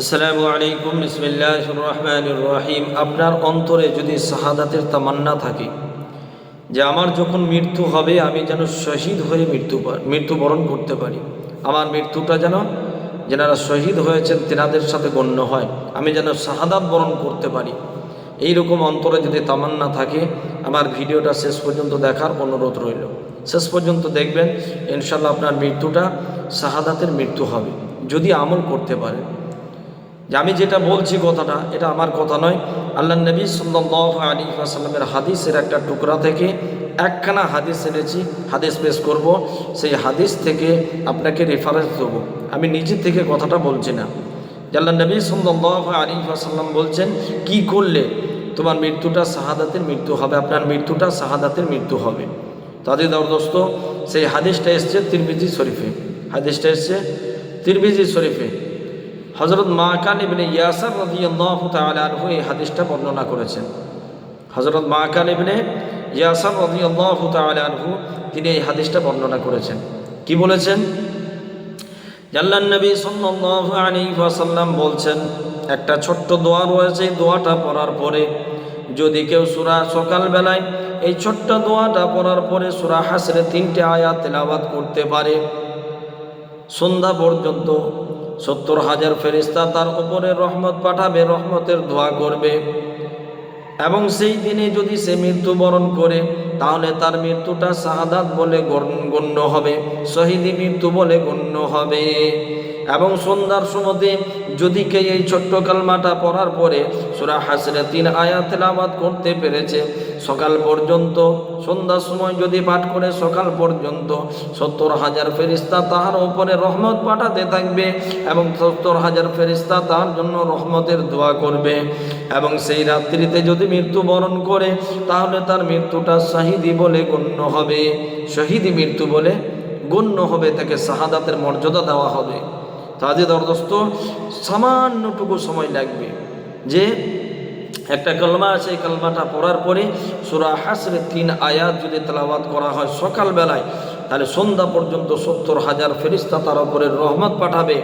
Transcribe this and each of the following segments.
আসসালামু আলাইকুম বিসমিল্লাহ রহমান রহিম। আপনার অন্তরে যদি শাহাদাতের তামান্না থাকে যে আমার যখন মৃত্যু হবে, আমি যেন শহীদ হয়ে মৃত্যু মৃত্যুবরণ করতে পারি। আমার মৃত্যুটা যেন, যেনারা শহীদ হয়েছেন, তেনাদের সাথে গণ্য হয়। আমি যেন শাহাদাত বরণ করতে পারি। এই রকম অন্তরে যদি তামান্না থাকে, আমার ভিডিওটা শেষ পর্যন্ত দেখার অনুরোধ রইল। শেষ পর্যন্ত দেখবেন ইনশাল্লাহ আপনার মৃত্যুটা শাহাদাতের মৃত্যু হবে, যদি আমল করতে পারে যে আমি যেটা বলছি কথাটা, এটা আমার কথা নয়। আল্লাহ নবী সাল্লাহ আলী আসাল্লামের হাদিসের একটা টুকরা থেকে একখানা হাদিস এনেছি, হাদিস পেশ করব। সেই হাদিস থেকে আপনাকে রেফারেন্স দেবো। আমি নিজে থেকে কথাটা বলছি না। আল্লাহ নবী সাল্লাহ আলী আসাল্লাম বলছেন, কি করলে তোমার মৃত্যুটা শাহাদাতের মৃত্যু হবে, আপনার মৃত্যুটা শাহাদাতের মৃত্যু হবে? তাদের দরদোস্ত সেই হাদিসটা এসছে তিরমিজি শরীফে। হাদিসটা এসছে তিরমিজি শরীফে। হজরত মাকান ইবনে ইয়াসার রাদিয়াল্লাহু তাআলা আনহু এই হাদিসটা বর্ণনা করেছেন। হজরত মাকান ইবনে ইয়াসার রাদিয়াল্লাহু তাআলা আনহু তিনি এই হাদিসটা বর্ণনা করেছেন। কি বলেছেন? জাল্লান নবী সাল্লাল্লাহু আলাইহি ওয়াসাল্লাম বলছেন, একটা ছোট্ট দোয়া রয়েছে, এই দোয়াটা পড়ার পরে যদি কেউ সূরা সকালবেলায় এই ছোট্ট দোয়াটা পড়ার পরে সুরা হাসরে তিনটে আয়াত তেলাওয়াত করতে পারে, সন্ধ্যা পর্যন্ত সত্তর হাজার ফেরিস্তা তার উপরে রহমত পাঠাবে, রহমতের দোয়া করবে। এবং সেই দিনে যদি সে মৃত্যুবরণ করে, তাহলে তার মৃত্যুটা শাহাদাত বলে গণ্য হবে, শহীদি মৃত্যু বলে গণ্য হবে। এবং সন্ধ্যার সময়তে যদি কে এই ছোট্ট কালমাটা পড়ার পরে সুরা হাসরে তিন আয়াত তেলাওয়াত করতে পেরেছে, সকাল পর্যন্ত, সন্ধ্যার সময় যদি পাঠ করে সকাল পর্যন্ত, সত্তর হাজার ফেরিস্তা তাহার উপরে রহমত পাঠাতে থাকবে এবং সত্তর হাজার ফেরিস্তা তার জন্য রহমতের দোয়া করবে। এবং সেই রাত্রিতে যদি মৃত্যুবরণ করে, তাহলে তার মৃত্যুটা শাহিদি বলে গণ্য হবে। শহীদি মৃত্যু বলে গণ্য হবে, তাকে শাহাদাতের মর্যাদা দেওয়া হবে। তাদের দরদস্ত, সামান্যটুকু সময় লাগবে। যে একটা কলমা আছে, এই কলমাটা পড়ার পরে সুরা হাসরে তিন আয়াত যদি তেলাওয়াত করা হয় সকালবেলায়, তাহলে সন্ধ্যা পর্যন্ত সত্তর হাজার ফেরিস্তা তার উপরে রহমত পাঠাবে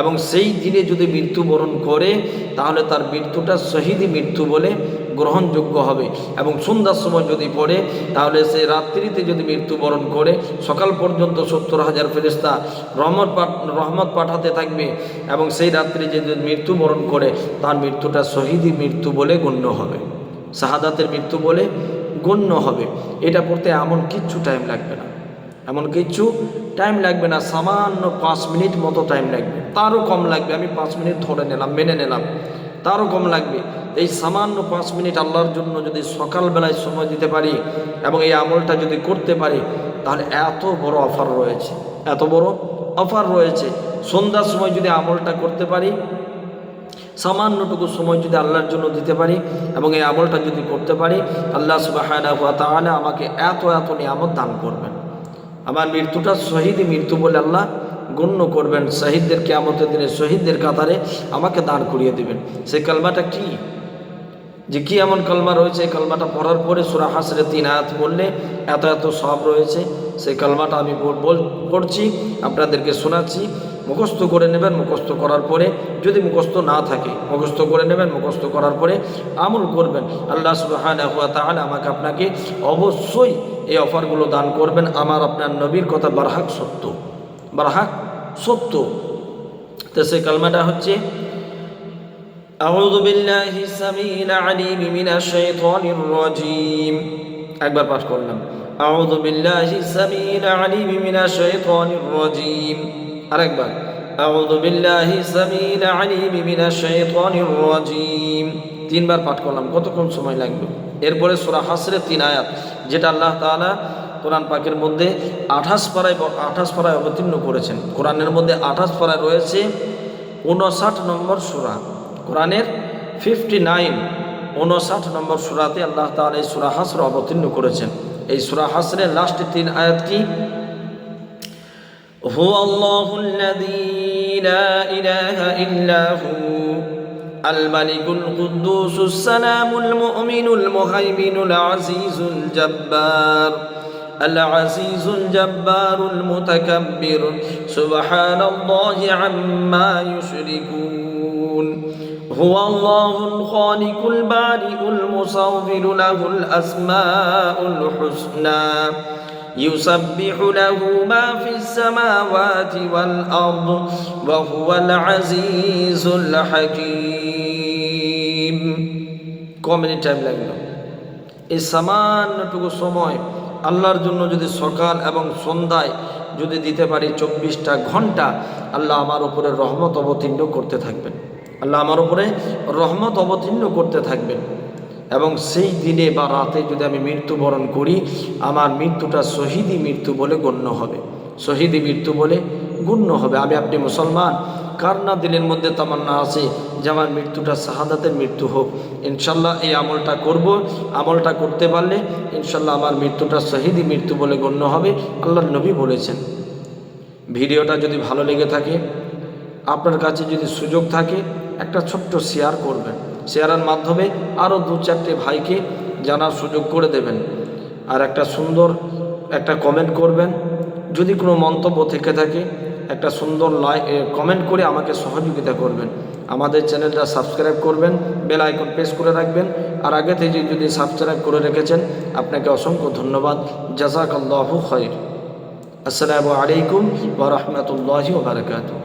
এবং সেই দিনে যদি মৃত্যুবরণ করে, তাহলে তার মৃত্যুটা শহীদি মৃত্যু বলে গ্রহণযোগ্য হবে এবং সন্ধ্যার সময় যদি পড়ে, তাহলে সে রাত্রিতে যদি মৃত্যুবরণ করে, সকাল পর্যন্ত সত্তর হাজার ফেরিস্তা রহমত রহমত পাঠাতে থাকবে এবং সেই রাত্রি যদি মৃত্যুবরণ করে, তার মৃত্যুটা শহীদি মৃত্যু বলে গণ্য হবে। শাহাদাতের মৃত্যু বলে গণ্য হবে। এটা পড়তে এমন কিচ্ছু টাইম লাগবে না। এমন কিচ্ছু টাইম লাগবে না। সামান্য পাঁচ মিনিট মতো টাইম লাগবে। তারও কম লাগবে। আমি পাঁচ মিনিট ধরে নিলাম, মেনে নিলাম। তারও কম লাগবে। এই সামান্য পাঁচ মিনিট আল্লাহর জন্য যদি সকালবেলায় সময় দিতে পারি এবং এই আমলটা যদি করতে পারি, তাহলে এত বড় অফার রয়েছে, এত বড় অফার রয়েছে। সন্ধ্যার সময় যদি আমলটা করতে পারি, সামান্যটুকু সময় যদি আল্লাহর জন্য দিতে পারি এবং এই আমলটা যদি করতে পারি, আল্লাহ সুবাহ তাহলে আমাকে এত এত নিয়ামত দান করবেন। আমার মৃত্যুটা শহীদি মৃত্যু বলে আল্লাহ গণ্য করবেন। শহীদদের কেয়ামতের দিনে শহীদদের কাতারে আমাকে দান করিয়ে দেবেন। সেই কালমাটা কি? যে কি এমন কলমা রয়েছে? এই কলমাটা পড়ার পরে সুরা হাসরে তিন আয়াত বললে এত এত সব রয়েছে। সেই কলমাটা আমি পড়ছি, আপনাদেরকে শোনাচ্ছি। মুখস্থ করে নেবেন, মুখস্থ করার পরে যদি মুখস্থ না থাকে, মুখস্থ করে নেবেন, মুখস্থ করার পরে আমল করবেন। আল্লাহ সুবহানাহু ওয়া তাআলা আমাকে আপনাকে অবশ্যই এই অফারগুলো দান করবেন। আমার আপনার নবীর কথা বারহাক সত্য। বারহাক সত্য। তো সেই কালমাটা হচ্ছে أعوذ بالله السميع العليم من الشيطان الرجيم أكبر পাঠ করলাম أعوذ بالله السميع العليم من الشيطان الرجيم আরেকবার أعوذ بالله السميع العليم من الشيطان الرجيم তিনবার পাঠ করলাম কতক্ষণ সময় লাগবে এরপরে সূরা হাসরে তিন আয়াত যেটা আল্লাহ তাআলা কোরআন পাকের মধ্যে আঠাশ পাড়ায় আঠাশ পাড়ায় অবতীর্ণ করেছেন কোরআনের মধ্যে আঠাশ পাড়ায় রয়েছে উনষাট নম্বর সূরা কোরআনের ফিফটি নাইন উনষাট নম্বর সুরাতে আল্লাহ তাআলা এই সুরা হাসর অবতীর্ণ করেছেন এই সুরা হাসরের লাস্টে তিন আয়াত কি هو الله الذي لا إله إلا هو الملك القدوس السلام المؤمن المهيمن العزيز الجبار العزيز الجبار المتكبر سبحان الله عما يشركون هو الله الخالق البارئ المصور له الأسماء الحسنى يسبح له ما في السماوات والأرض وهو العزيز الحكيم কমেনি টাইম লাগলো এই সামান্যটুকু সময় আল্লাহর জন্য যদি সকাল এবং সন্ধ্যায় যদি দিতে পারি চব্বিশটা ঘন্টা আল্লাহ আমার উপরে রহমত অবতীর্ণ করতে থাকবেন আল্লাহ আমার উপরে রহমত অবতীর্ণ করতে থাকবেন। এবং সেই দিনে বা রাতে যদি আমি মৃত্যুবরণ করি, আমার মৃত্যুটা শহীদি মৃত্যু বলে গণ্য হবে। শহীদি মৃত্যু বলে গণ্য হবে। আমি আপনি মুসলমান, কার না দিলের মধ্যে তামান্না আছে যে আমার মৃত্যুটা শাহাদাতের মৃত্যু হোক? ইনশাল্লাহ এই আমলটা করব। আমলটা করতে পারলে ইনশাল্লাহ আমার মৃত্যুটা শহীদি মৃত্যু বলে গণ্য হবে আল্লাহ নবী বলেছেন। ভিডিওটা যদি ভালো লেগে থাকে, আপনার কাছে যদি সুযোগ থাকে একটা ছোট্ট শেয়ার করবেন। শেয়ারের মাধ্যমে আরও দু চারটে ভাইকে জানার সুযোগ করে দেবেন। আর একটা সুন্দর একটা কমেন্ট করবেন। যদি কোনো মন্তব্য থেকে থাকে, একটা সুন্দর লাই কমেন্ট করে আমাকে সহযোগিতা করবেন। আমাদের চ্যানেলটা সাবস্ক্রাইব করবেন বেল আইকন প্রেস করে রাখবেন। আর আগে থেকে যদি সাবস্ক্রাইব করে রেখেছেন, আপনাকে অসংখ্য ধন্যবাদ। জাজাক আল্লাহু খৈর আসসালামু আলাইকুম ওয়া রাহমাতুল্লাহি ওয়া বারাকাতুহু।